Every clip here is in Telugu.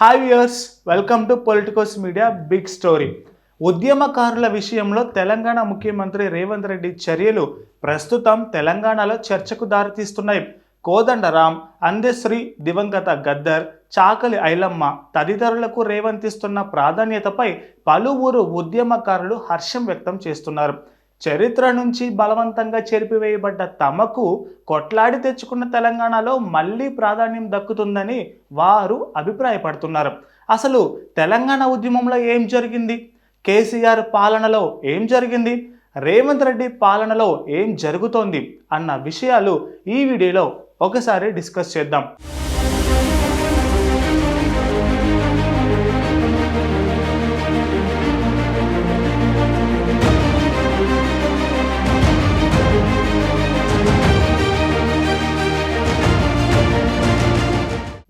Hi viewers welcome to Politicos media big story ఉద్యమకారుల విషయంలో తెలంగాణ ముఖ్యమంత్రి రేవంత్ రెడ్డి చర్యలు ప్రస్తుతం తెలంగాణలో చర్చకు దారితీస్తున్నాయి. కోదండరాం అందశ్రీ దివంగత గద్దర్ చాకలి ఐలమ్మ తదితరులకు రేవంత్ ఇస్తున్న ప్రాధాన్యతపై పలువురు ఉద్యమకారులు హర్షం వ్యక్తం చేస్తున్నారు. చరిత్ర నుంచి బలవంతంగా చెరిపివేయబడ్డ తమకు కొట్లాడి తెచ్చుకున్న తెలంగాణలో మళ్ళీ ప్రాధాన్యం దక్కుతుందని వారు అభిప్రాయపడుతున్నారు. అసలు తెలంగాణ ఉద్యమంలో ఏం జరిగింది? కేసీఆర్ పాలనలో ఏం జరిగింది? రేవంత్ రెడ్డి పాలనలో ఏం జరుగుతోంది? అన్న విషయాలు ఈ వీడియోలో ఒకసారి డిస్కస్ చేద్దాం.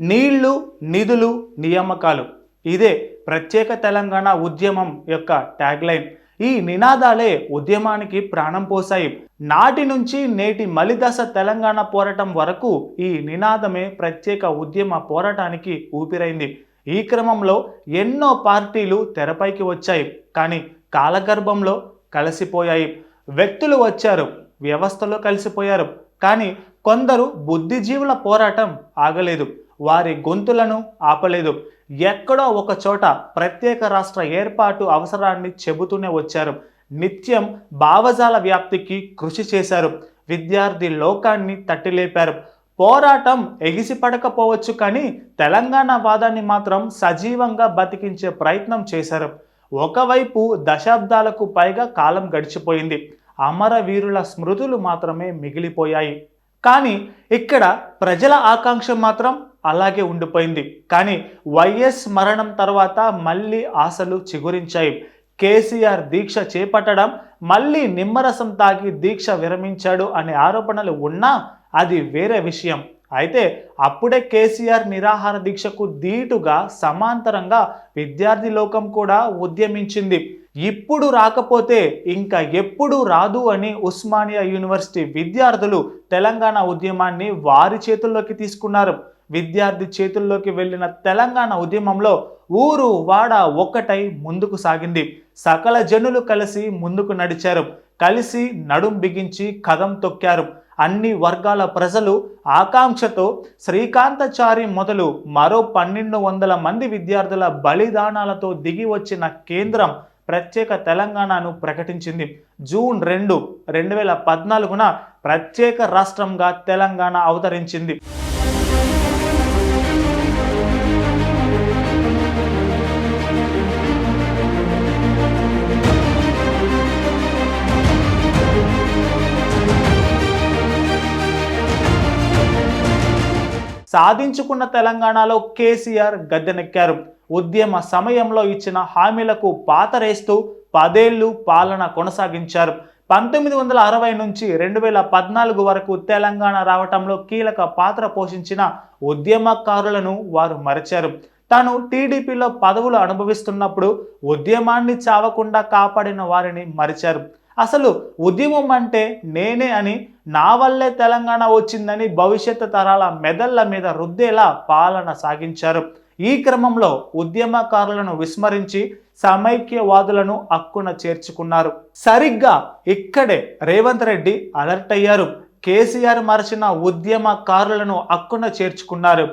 నీళ్ళు నిధులు నియామకాలు. ఇదే ప్రత్యేక తెలంగాణ ఉద్యమం యొక్క ట్యాగ్లైన్ ఈ నినాదాలే ఉద్యమానికి ప్రాణం పోసాయి నాటి నుంచి నేటి మలిదశ తెలంగాణ పోరాటం వరకు ఈ నినాదమే ప్రత్యేక ఉద్యమ పోరాటానికి ఊపిరైంది. ఈ క్రమంలో ఎన్నో పార్టీలు తెరపైకి వచ్చాయి. కానీ కాలగర్భంలో కలిసిపోయాయి. వ్యక్తులు వచ్చారు వ్యవస్థలో కలిసిపోయారు. కానీ కొందరు బుద్ధిజీవుల పోరాటం ఆగలేదు. వారి గొంతులను ఆపలేదు. ఎక్కడో ఒక చోట ప్రత్యేక రాష్ట్ర ఏర్పాటు అవసరాన్ని చెబుతూనే వచ్చారు. నిత్యం భావజాల వ్యాప్తికి కృషి చేశారు. విద్యార్థి లోకాన్ని తట్టిలేపారు. పోరాటం ఎగిసిపడకపోవచ్చు కానీ తెలంగాణ వాదాన్ని మాత్రం సజీవంగా బతికించే ప్రయత్నం చేశారు. ఒకవైపు దశాబ్దాలకు పైగా కాలం గడిచిపోయింది. అమరవీరుల స్మృతులు మాత్రమే మిగిలిపోయాయి. కానీ ఇక్కడ ప్రజల ఆకాంక్ష మాత్రం అలాగే ఉండిపోయింది. కానీ వైఎస్ మరణం తర్వాత మళ్ళీ ఆశలు చిగురించాయి. కేసీఆర్ దీక్ష చేపట్టడం మళ్ళీ నిమ్మరసం తాగి దీక్ష విరమించాడు అనే ఆరోపణలు ఉన్నా అది వేరే విషయం. అయితే అప్పుడే కేసీఆర్ నిరాహార దీక్షకు ధీటుగా సమాంతరంగా విద్యార్థి లోకం కూడా ఉద్యమించింది. ఇప్పుడు రాకపోతే ఇంకా ఎప్పుడు రాదు అని ఉస్మానియా యూనివర్సిటీ విద్యార్థులు తెలంగాణ ఉద్యమాన్ని వారి చేతుల్లోకి తీసుకున్నారు. విద్యార్థి చేతుల్లోకి వెళ్ళిన తెలంగాణ ఉద్యమంలో ఊరు వాడ ఒక్కటై ముందుకు సాగింది. సకల జనులు కలిసి ముందుకు నడిచారు. కలిసి నడుం బిగించి కదం తొక్కారు. అన్ని వర్గాల ప్రజలు ఆకాంక్షతో శ్రీకాంతచారి మొదలు మరో పన్నెండు వందల మంది విద్యార్థుల బలిదానాలతో దిగి వచ్చిన కేంద్రం ప్రత్యేక తెలంగాణను ప్రకటించింది. జూన్ రెండు రెండు వేల పద్నాలుగున ప్రత్యేక రాష్ట్రంగా తెలంగాణ అవతరించింది. సాధించుకున్న తెలంగాణలో కేసీఆర్ గద్దెనెక్కారు. ఉద్యమ సమయంలో ఇచ్చిన హామీలకు పాతరేస్తూ పదేళ్ళు పాలన కొనసాగించారు. పంతొమ్మిది వందల అరవై నుంచి రెండు వేల పద్నాలుగు వరకు తెలంగాణ రావటంలో కీలక పాత్ర పోషించిన ఉద్యమకారులను వారు మరిచారు. తాను టీడీపీలో పదవులు అనుభవిస్తున్నప్పుడు ఉద్యమాన్ని చావకుండా కాపాడిన వారిని మరిచారు. అసలు ఉద్యమం అంటే నేనే అని నా వల్లే తెలంగాణ వచ్చిందని భవిష్యత్తు తరాల మెదళ్ళ మీద రుద్దేలా పాలన సాగించారు. ఈ క్రమంలో ఉద్యమకారులను విస్మరించి సమైక్యవాదులను అక్కున చేర్చుకున్నారు. సరిగ్గా ఇక్కడే రేవంత్ రెడ్డి అలర్ట్ అయ్యారు. కేసీఆర్ మరచిన ఉద్యమకారులను అక్కున చేర్చుకున్నారు.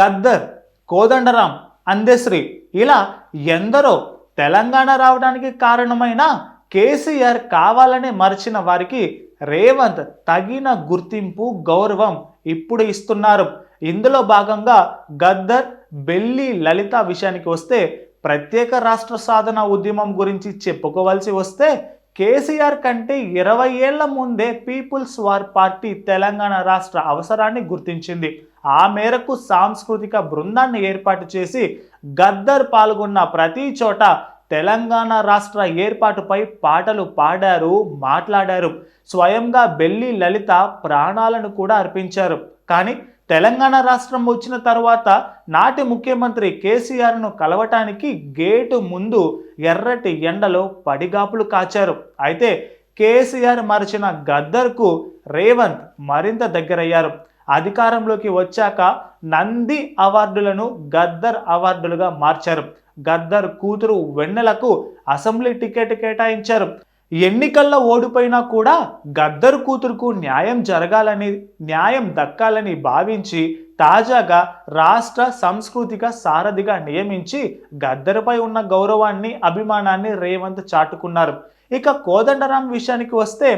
గద్దర్ కోదండరాం అందశ్రీ ఇలా ఎందరో తెలంగాణ రావడానికి కారణమైన కేసీఆర్ కావాలనే మరిచిన వారికి రేవంత్ తగిన గుర్తింపు గౌరవం ఇప్పుడు ఇస్తున్నారు. ఇందులో భాగంగా గద్దర్ బెల్లి లలిత విషయానికి వస్తే ప్రత్యేక రాష్ట్ర సాధన ఉద్యమం గురించి చెప్పుకోవాల్సి వస్తే కేసీఆర్ కంటే ఇరవై ఏళ్ళ ముందే పీపుల్స్ వార్ పార్టీ తెలంగాణ రాష్ట్ర అవసరాన్ని గుర్తించింది. ఆ మేరకు సాంస్కృతిక బృందాన్ని ఏర్పాటు చేసి గద్దర్ పాల్గొన్న ప్రతి చోట తెలంగాణ రాష్ట్ర ఏర్పాటుపై పాటలు పాడారు మాట్లాడారు. స్వయంగా బెల్లి లలిత ప్రాణాలను కూడా అర్పించారు. కానీ తెలంగాణ రాష్ట్రం వచ్చిన తర్వాత నాటి ముఖ్యమంత్రి కేసీఆర్ను కలవటానికి గేటు ముందు ఎర్రటి ఎండలో పడిగాపులు కాచారు. అయితే కేసీఆర్ మరిచిన గద్దర్కు రేవంత్ మరింత దగ్గరయ్యారు. అధికారంలోకి వచ్చాక నంది అవార్డులను గద్దర్ అవార్డులుగా మార్చారు. గద్దర్ కూతురు వెన్నెలకు అసెంబ్లీ టికెట్ కేటాయించారు. ఎన్నికల్లో ఓడిపోయినా కూడా గద్దర్ కూతురుకు న్యాయం జరగాలని న్యాయం దక్కాలని భావించి తాజాగా రాష్ట్ర సాంస్కృతిక సారథిగా నియమించి గద్దరుపై ఉన్న గౌరవాన్ని అభిమానాన్ని రేవంత్ చాటుకున్నారు. ఇక కోదండరాం విషయానికి వస్తే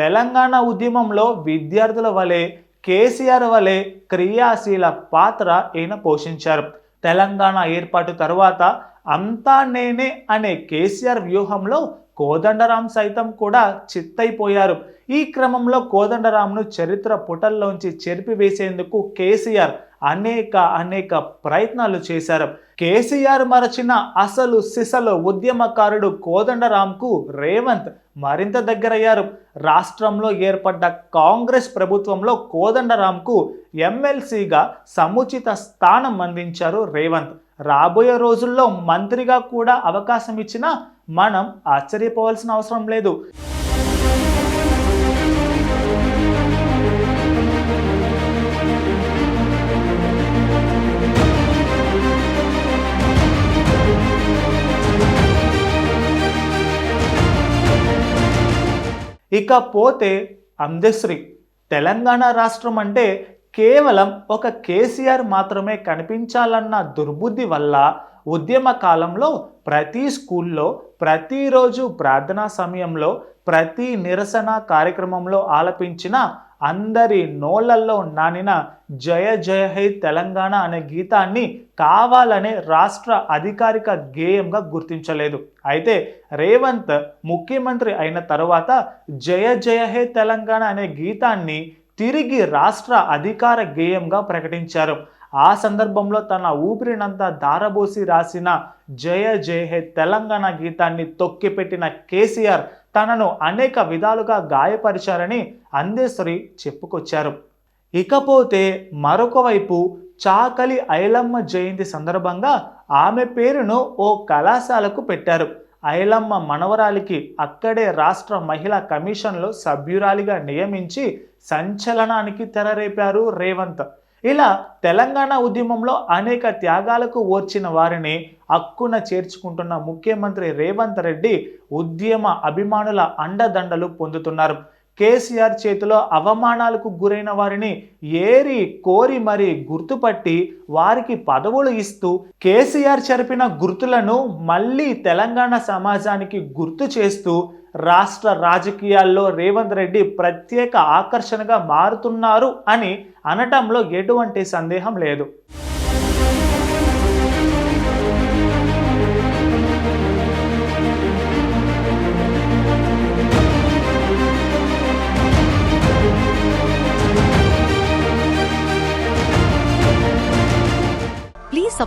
తెలంగాణ ఉద్యమంలో విద్యార్థుల వలె కేసీఆర్ వలె క్రియాశీల పాత్ర ఈయన పోషించారు. తెలంగాణ ఏర్పాటు తరువాత అంతా నేనే అనే కేసీఆర్ వ్యూహంలో కోదండరాం సైతం కూడా చిత్తైపోయారు. ఈ క్రమంలో కోదండరాంను చరిత్ర పుటల్లోంచి చెరిపివేసేందుకు కేసీఆర్ అనేక అనేక ప్రయత్నాలు చేశారు. కేసీఆర్ మరచిన అసలు సిసలు ఉద్యమకారుడు కోదండరాంకు రేవంత్ మరింత దగ్గరయ్యారు. రాష్ట్రంలో ఏర్పడ్డ కాంగ్రెస్ ప్రభుత్వంలో కోదండరాంకు ఎమ్మెల్సీగా సముచిత స్థానం అందించారు రేవంత్. రాబోయే రోజుల్లో మంత్రిగా కూడా అవకాశం ఇచ్చినా మనం ఆశ్చర్యపోవాల్సిన అవసరం లేదు. ఇకపోతే అందశ్రీ తెలంగాణ రాష్ట్రం అంటే కేవలం ఒక కేసీఆర్ మాత్రమే కనిపించాలన్న దుర్బుద్ధి వల్ల ఉద్యమ కాలంలో ప్రతి స్కూల్లో ప్రతిరోజు ప్రార్థనా సమయంలో ప్రతి నిరసన కార్యక్రమంలో ఆలపించిన అందరి నోళ్ళల్లో నానిన జయ జయ హై తెలంగాణ అనే గీతాన్ని కావాలనే రాష్ట్ర అధికారిక గేయంగా గుర్తించలేదు. అయితే రేవంత్ ముఖ్యమంత్రి అయిన తర్వాత జయ జయ హే తెలంగాణ అనే గీతాన్ని తిరిగి రాష్ట్ర అధికార గేయంగా ప్రకటించారు. ఆ సందర్భంలో తన ఊపిరినంతా దారబోసి రాసిన జయ జయ హే తెలంగాణ గీతాన్ని తొక్కిపెట్టిన కేసీఆర్ తనను అనేక విధాలుగా గాయపరిచారని అందేశ్వరి చెప్పుకొచ్చారు. ఇకపోతే మరొక వైపు చాకలి ఐలమ్మ జయంతి సందర్భంగా ఆమె పేరును ఓ కళాశాలకు పెట్టారు. ఐలమ్మ మనవరాలికి అక్కడే రాష్ట్ర మహిళా కమిషన్లో సభ్యురాలిగా నియమించి సంచలనానికి తెరరేపారు రేవంత్. ఇలా తెలంగాణ ఉద్యమంలో అనేక త్యాగాలకు ఓర్చిన వారిని హక్కున చేర్చుకుంటున్న ముఖ్యమంత్రి రేవంత్ రెడ్డి ఉద్యమ అభిమానుల అండదండలు పొందుతున్నారు. కేసీఆర్ చేతిలో అవమానాలకు గురైన వారిని ఏరి కోరి మరి గుర్తుపట్టి వారికి పదవులు ఇస్తూ కేసీఆర్ చెరిపిన గుర్తులను మళ్ళీ తెలంగాణ సమాజానికి గుర్తు చేస్తూ రాష్ట్ర రాజకీయాల్లో రేవంత్ రెడ్డి ప్రత్యేక ఆకర్షణగా మారుతున్నారు అని అనటంలో ఎటువంటి సందేహం లేదు.